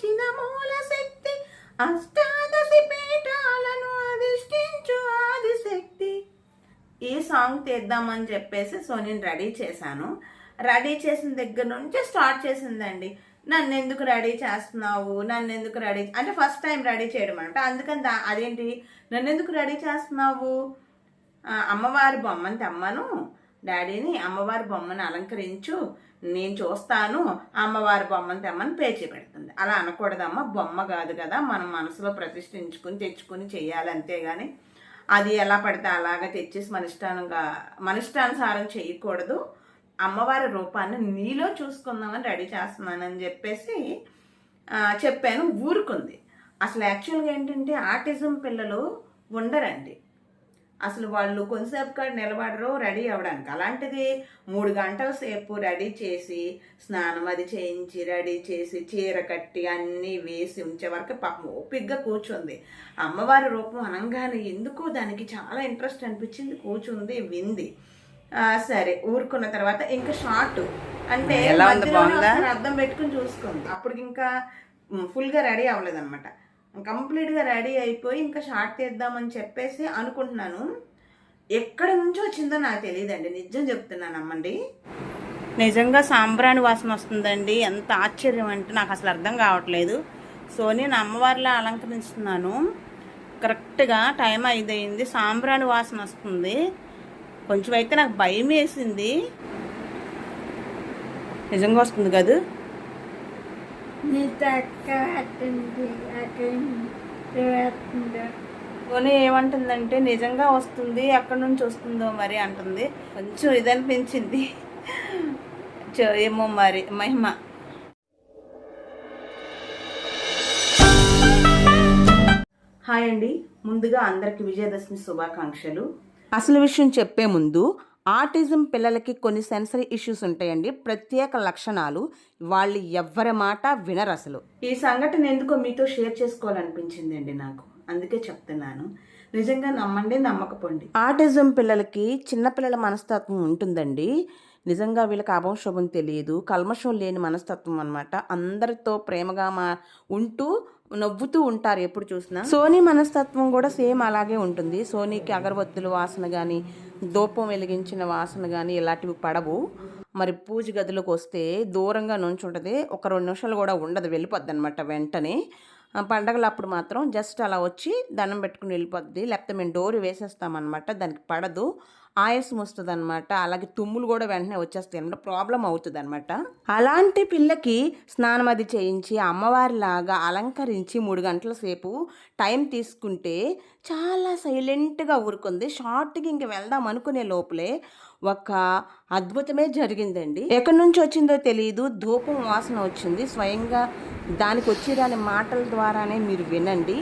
చిన్న మూల శక్తి అష్టాదశి పీఠాలను అధిష్ఠించు ఆదిశక్తి. ఈ సాంగ్ తీద్దామని చెప్పేసి సో నేను రెడీ చేశాను. రెడీ చేసిన దగ్గర నుంచి స్టార్ట్ చేసిందండి. నన్ను ఎందుకు రెడీ చేస్తున్నావు? నన్ను ఎందుకు రెడీ అంటే ఫస్ట్ టైం రెడీ చేయడం అనమాట అందుకని దా అదేంటి? నన్ను ఎందుకు రెడీ చేస్తున్నావు? అమ్మవారి బొమ్మని తెమ్మను. డాడీని అమ్మవారి బొమ్మను అలంకరించు. నేను చూస్తాను అమ్మవారి బొమ్మని తెమ్మని పేచి పెడుతుంది. అలా అనకూడదమ్మా బొమ్మ కాదు కదా మనం మనసులో ప్రతిష్ఠించుకుని తెచ్చుకుని చేయాలి అంతేగాని అది ఎలా పడితే అలాగా తెచ్చేసి మన ఇష్టానుగా మన ఇష్టానుసారం చేయకూడదు. అమ్మవారి రూపాన్ని నీలో చూసుకుందామని రెడీ చేస్తున్నానని చెప్పేసి చెప్పాను ఊరుకుంది. అసలు యాక్చువల్గా ఏంటంటే ఆటిజం పిల్లలు ఉండరండి. అసలు వాళ్ళు కొంతసేపు కాడ నిలబడరు రెడీ అవ్వడానికి. అలాంటిది మూడు గంటల సేపు రెడీ చేసి స్నానం అది చేయించి రెడీ చేసి చీర కట్టి అన్నీ వేసి ఉంచే వరకు పాపం ఓపిగ్గా కూర్చుంది. అమ్మవారి రూపం అనగానే ఎందుకో దానికి చాలా ఇంట్రెస్ట్ అనిపించింది కూర్చుంది వింది. సరే ఊరుకున్న తర్వాత ఇంకా షార్ట్. అంటే అద్దం పెట్టుకుని చూసుకుంది అప్పుడు ఇంకా ఫుల్గా రెడీ అవ్వలేదన్నమాట. కంప్లీట్గా రెడీ అయిపోయి ఇంకా షార్ట్ తీద్దామని చెప్పేసి అనుకుంటున్నాను. ఎక్కడి నుంచో వచ్చిందో నాకు తెలియదండి. నిజం చెప్తున్నాను అమ్మండి నిజంగా సాంబ్రాణి వాసన వస్తుందండి. ఎంత ఆశ్చర్యం అంటే నాకు అసలు అర్థం కావట్లేదు. సో నేను అమ్మవారిలా అలంకరిస్తున్నాను కరెక్ట్గా టైం ఐదయింది సాంబ్రాణి వాసన వస్తుంది. కొంచెం అయితే నాకు భయం వేసింది నిజంగా వస్తుంది కదా? అట్టండి అక్కడ పోనీ ఏమంటుందంటే నిజంగా వస్తుంది ఎక్కడి నుంచి వస్తుందో మరి అంటుంది. కొంచెం ఇది అనిపించింది చో- ఏమో మరి మహిమ. హాయ్ అండి. ముందుగా అందరికి విజయదశమి శుభాకాంక్షలు. అసలు విషయం చెప్పే ముందు ఆటిజం పిల్లలకి కొన్ని సెన్సరీ ఇష్యూస్ ఉంటాయండి. ప్రత్యేక లక్షణాలు వాళ్ళు ఎవ్వరి మాట వినరు అసలు. ఈ సంఘటన ఎందుకో మీతో షేర్ చేసుకోవాలనిపించిందండి నాకు. అందుకే చెప్తున్నాను. నిజంగా నమ్మండి నమ్మకపోండి. ఆటిజం పిల్లలకి చిన్నపిల్లల మనస్తత్వం ఉంటుందండి. నిజంగా వీళ్ళకి అభం శుభం తెలియదు. కల్మషం లేని మనస్తత్వం అనమాట అందరితో ప్రేమగా మా ఉంటూ నవ్వుతూ ఉంటారు ఎప్పుడు చూసినా. సోనీ మనస్తత్వం కూడా సేమ్ అలాగే ఉంటుంది. సోనీకి అగరబత్తుల వాసన కానీ దూపం వెలిగించిన వాసన కానీ ఇలాంటివి పడవు. మరి పూజ గదిలోకి వస్తే దూరంగా నుంచుంటుంది ఒక రెండు నిమిషాలు కూడా ఉండదు వెళ్ళిపోద్ది అనమాట వెంటనే. ఆ, పండగలు అప్పుడు మాత్రం జస్ట్ అలా వచ్చి దండం పెట్టుకుని వెళ్ళిపోద్ది. లేకపోతే మేము డోర్ వేసేస్తామన్నమాట దానికి పడదు. ఆయాసం వస్తుంది అనమాట అలాగే తుమ్ములు కూడా వెంటనే వచ్చేస్తాయి అనమాట ప్రాబ్లం అవుతుంది అనమాట అలాంటి పిల్లకి స్నానం అది చేయించి అమ్మవారిలాగా అలంకరించి మూడు గంటల సేపు టైం తీసుకుంటే చాలా సైలెంట్గా ఊరుకుంది. షార్ట్కి ఇంక వెళ్దాం అనుకునే లోపలే ఒక అద్భుతమే జరిగిందండి. ఎక్కడి నుంచి వచ్చిందో తెలియదు ధూపం వాసన వచ్చింది. స్వయంగా దానికి వచ్చి దాని మాటల ద్వారానే మీరు వినండి.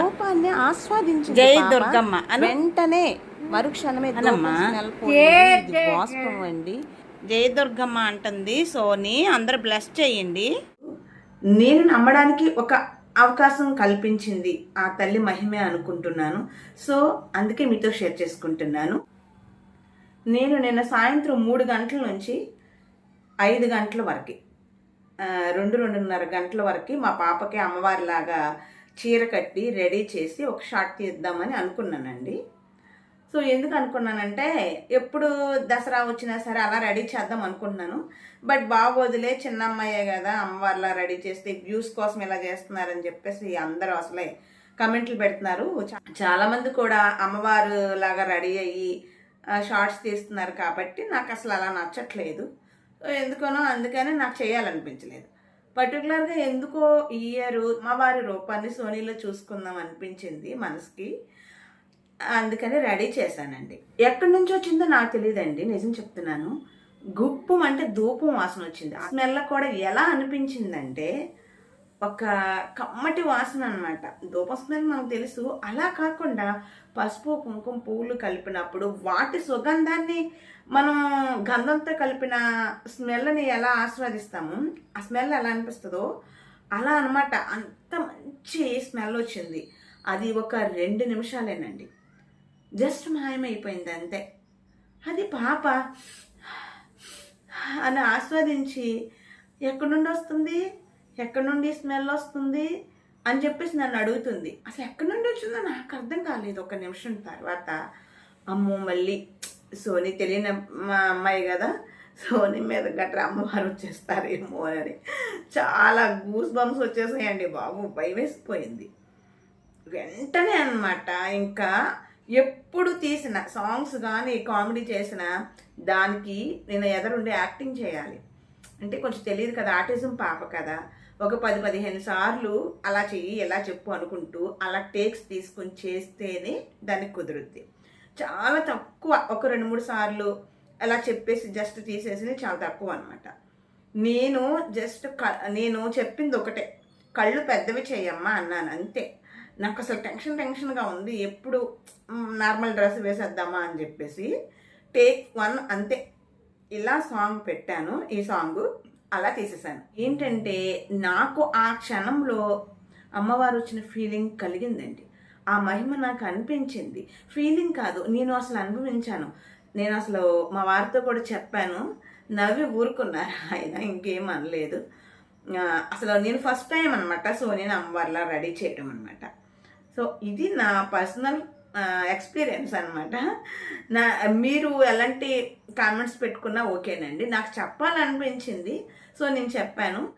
ధూపాన్ని ఆస్వాదించి. వెంటనే మరుక్షణమే వాస్తవం అండి. జయదుర్గమ్మ అంటుంది సోని అందరు బ్లెస్ చేయండి. నేను నమ్మడానికి ఒక అవకాశం కల్పించింది ఆ తల్లి మహిమే అనుకుంటున్నాను. సో అందుకే మీతో షేర్ చేసుకుంటున్నాను. నేను నిన్న సాయంత్రం మూడు గంటల నుంచి ఐదు గంటల వరకు రెండు రెండున్నర గంటల వరకు మా పాపకి అమ్మవారిలాగా చీర కట్టి రెడీ చేసి ఒక షార్ట్ తీద్దామని అనుకున్నానండి. సో ఎందుకు అనుకున్నానంటే ఎప్పుడు దసరా వచ్చినా సరే అలా రెడీ చేద్దాం అనుకుంటున్నాను. బట్ బాగోదులే చిన్న అమ్మాయే కదా అమ్మవారిలా రెడీ చేస్తే వ్యూస్ కోసం ఇలా చేస్తున్నారని చెప్పేసి అందరూ అసలే కమెంట్లు పెడుతున్నారు. చాలామంది కూడా అమ్మవారు లాగా రెడీ అయ్యి షార్ట్స్ తీస్తున్నారు కాబట్టి నాకు అసలు అలా నచ్చట్లేదు. సో ఎందుకనో అందుకని నాకు చేయాలనిపించలేదు. పర్టికులర్గా ఎందుకో ఈ ఇయర్ వారి రూపాన్ని సోనీలో చూసుకుందాం అనిపించింది మనసుకి. అందుకని రెడీ చేశానండి. ఎక్కడి నుంచి వచ్చిందో నాకు తెలియదండి నిజం చెప్తున్నాను. గుప్పం అంటే ధూపం వాసన వచ్చింది. ఆ స్మెల్ కూడా ఎలా అనిపించిందంటే ఒక కమ్మటి వాసన అనమాట ధూప స్మెల్ మనకు తెలుసు. అలా కాకుండా పసుపు కుంకుమ పువ్వులు కలిపినప్పుడు వాటి సుగంధాన్ని మనం గంధంతో కలిపిన స్మెల్ని ఎలా ఆస్వాదిస్తామో? ఆ స్మెల్ ఎలా అనిపిస్తుందో అలా అనమాట అంత మంచి స్మెల్ వచ్చింది. అది ఒక రెండు నిమిషాలేనండి. జస్ట్ మాయమైపోయింది అంతే. అది పాప అని ఆస్వాదించి ఎక్కడి నుండి వస్తుంది? ఎక్కడి నుండి స్మెల్ వస్తుంది? అని చెప్పేసి నన్ను అడుగుతుంది. అసలు ఎక్కడి నుండి వచ్చిందో నాకు అర్థం కాలేదు. ఒక నిమిషం తర్వాత అమ్మో మళ్ళీ సోనీ తెలియని మా అమ్మాయి కదా సోనీ మీద గట్రా అమ్మవారు వచ్చేస్తారేమో అని చాలా గూస్ బంప్స్ వచ్చేసాయండి బాబు. భయం వేసిపోయింది వెంటనే అనమాట ఇంకా ఎప్పుడు తీసిన సాంగ్స్ కానీ కామెడీ చేసిన దానికి నేను ఎదరుండి యాక్టింగ్ చేయాలి. అంటే కొంచెం తెలియదు కదా ఆర్టిజం పాప కదా. ఒక పది పదిహేను సార్లు అలా చెయ్యి ఎలా చెప్పు అనుకుంటూ అలా టేక్స్ తీసుకొని చేస్తేనే దానికి కుదురుద్ది. చాలా తక్కువ ఒక రెండు మూడు సార్లు అలా చెప్పేసి జస్ట్ తీసేసి చాలా తక్కువ అనమాట నేను జస్ట్ క నేను చెప్పింది ఒకటే. కళ్ళు పెద్దవి చేయమ్మా అన్నాను అంతే. నాకు అసలు టెన్షన్ టెన్షన్గా ఉంది. ఎప్పుడు నార్మల్ డ్రెస్ వేసేద్దామా అని చెప్పేసి టేక్ వన్ అంతే. ఇలా సాంగ్ పెట్టాను ఈ సాంగ్. అలా తీసేసాను. ఏంటంటే నాకు ఆ క్షణంలో అమ్మవారు వచ్చిన ఫీలింగ్ కలిగిందండి. ఆ మహిమ నాకు అనిపించింది. ఫీలింగ్ కాదు నేను అసలు అనుభవించాను. నేను అసలు మా వారితో కూడా చెప్పాను. నవ్వి ఊరుకున్నారు ఆయన ఇంకేం అనలేదు. అసలు నేను ఫస్ట్ టైం అనమాట సో నేను అమ్మవారిలా రెడీ చేయటం అనమాట సో ఇది నా పర్సనల్ ఎక్స్పీరియన్స్ అనమాట నా మీరు ఎలాంటి కామెంట్స్ పెట్టుకున్నా ఓకేనండి. నాకు చెప్పాలనిపించింది సో నేను చెప్పాను.